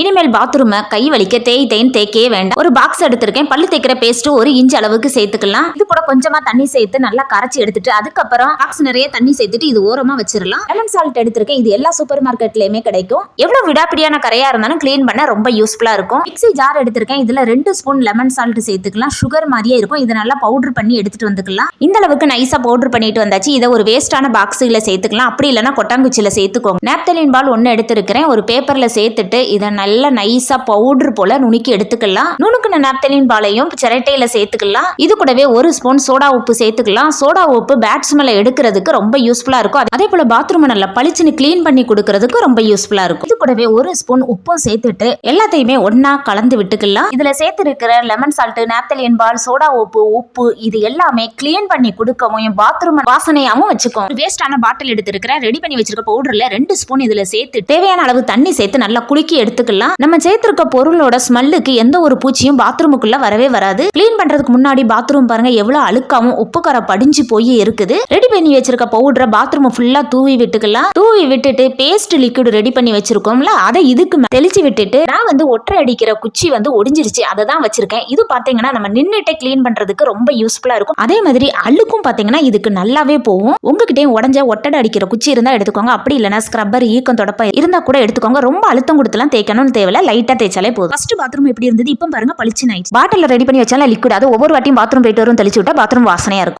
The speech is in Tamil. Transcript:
இனிமேல் பாத்ரூமை கை வலிக்க தேய் தேன் தேய்க்கவே வேண்டாம். ஒரு பாக்ஸ் எடுத்திருக்கேன். பல்லு தேய்க்கிற பேஸ்ட் ஒரு இன்ச் அளவுக்கு சேர்த்துக்கலாம். இது கூட கொஞ்சமா தண்ணி சேர்த்து நல்லா கரைச்சி எடுத்துட்டு அதுக்கப்புறம் பாக்ஸ் நிறைய தண்ணி சேர்த்துட்டு இது ஓரமா வச்சிடலாம். லெமன் சால்ட் எடுத்திருக்கேன். இது எல்லா சூப்பர் மார்க்கெட்லயுமே கிடைக்கும். எவ்வளவு விடாப்பிடியான கரையா இருந்தாலும் க்ளீன் பண்ண ரொம்ப யூஸ்ஃபுல்லா இருக்கும். மிக்ஸி ஜார் எடுத்திருக்கேன். இதுல ரெண்டு ஸ்பூன் லெமன் சால்ட் சேர்த்துக்கலாம். சுகர் மாதிரியே இருக்கும். இதை நல்லா பவுடர் பண்ணி எடுத்துட்டு வந்துக்கலாம். இந்த அளவுக்கு நைஸா பவுடர் பண்ணிட்டு வந்தாச்சு. இதை ஒரு வேஸ்டான பாக்ஸ்ல சேர்த்துக்கலாம். அப்படி இல்லைன்னா கொட்டாங்குச்சியில சேர்த்துக்கோங்க. நேப்தலின் பால் ஒன்று எடுத்திருக்கிறேன். ஒரு பேப்பர்ல சேர்த்துட்டு இதை நல்லா நைஸா பவுடர் போல நுணுக்கி எடுத்துக்கலாம். நுணுக்கின நாப்தலின் பாலையும் சிரட்டையில சேர்த்துக்கலாம். இது கூடவே ஒரு ஸ்பூன் சோடா உப்பு சேர்த்துக்கலாம். சோடா உப்பு பேட்ஸ்மெல்ல எடுக்கிறதுக்கு ரொம்ப யூஸ்ஃபுல்லா இருக்கும். அதே போல பாத்ரூம் நல்லா பளிச்சுன்னு க்ளீன் பண்ணி கொடுக்கறதுக்கு ரொம்ப யூஸ்ஃபுல்லா இருக்கும். இது கூடவே ஒரு ஸ்பூன் உப்பும் சேர்த்துட்டு எல்லாத்தையுமே ஒன்றா கலந்து விட்டுக்கலாம். இதுல சேர்த்திருக்கிற lemon salt naphthalene ball soda உப்பு உப்பு இது எல்லாமே க்ளீன் பண்ணி கொடுக்கவும் பாத்ரூம் வாசனையாவும் வச்சுக்கும். வேஸ்டான பாட்டில் எடுத்திருக்கிற ரெடி பண்ணி வச்சிருக்க பவுடர்ல ரெண்டு ஸ்பூன் இதுல சேர்த்து தேவையான அளவு தண்ணி சேர்த்து நல்லா குலுக்கி எடுத்துக்கலாம். நம்ம சேர்த்திருக்க பொருளோட ஸ்மெல்லுக்கு எந்த ஒரு பூச்சியும் பாத்ரூமுக்குள்ள வரவே வராது. கிளீன் பண்றதுக்கு முன்னாடி பாத்ரூம் பாருங்க எவ்வளவு அழுக்காவும் உப்புக்கார படிஞ்சு போய் இருக்குது. ரெடி பண்ணி வச்சிருக்க பவுடரை பாத்ரூம் ஃபுல்லா தூவி விட்டுக்கலாம். தூவி விட்டுட்டு பேஸ்ட் லிக்விட் ரெடி பண்ணி வச்சிருக்கோம்ல அதை இதுக்கு தெளிச்சு விட்டுட்டு நான் வந்து ஒற்றை அடிக்கிற குச்சி வந்து ஒடிஞ்சிருச்சு அதை தான் வச்சிருக்கேன். இது பாத்தீங்கன்னா நம்ம நின்றுட்டு க்ளீன் பண்றதுக்கு ரொம்ப யூஸ்ஃபுல்லா இருக்கும். அதே மாதிரி அழுக்கும் பாத்தீங்கன்னா இதுக்கு நல்லாவே போகும். உங்ககிட்டயும் உடஞ்ச ஒட்டடை அடிக்கிற குச்சி இருந்தா எடுத்துக்கோங்க. அப்படி இல்லைன்னா ஸ்க்ரப்பர் ஈக்கம் தொடப்ப இருந்தா கூட எடுத்துக்கோங்க. ரொம்ப அழுத்தம் கொடுத்துலாம் தேய்க்கணும் தேய்க்கணும்னு தேவையில்ல லைட்டா தேய்ச்சாலே போதும். ஃபர்ஸ்ட் பாத்ரூம் எப்படி இருந்தது? இப்போ பாருங்க பளிச்சு ஆயிடுச்சு. பாட்டில் ரெடி பண்ணி வச்சாலும் லிக்விட் அது ஒவ்வொரு வாட்டியும் பாத்ரூம் போயிட்டு வரும் தெளிச்சு விட்டா பாத்ரூம் வாசனையாக இருக்கும்.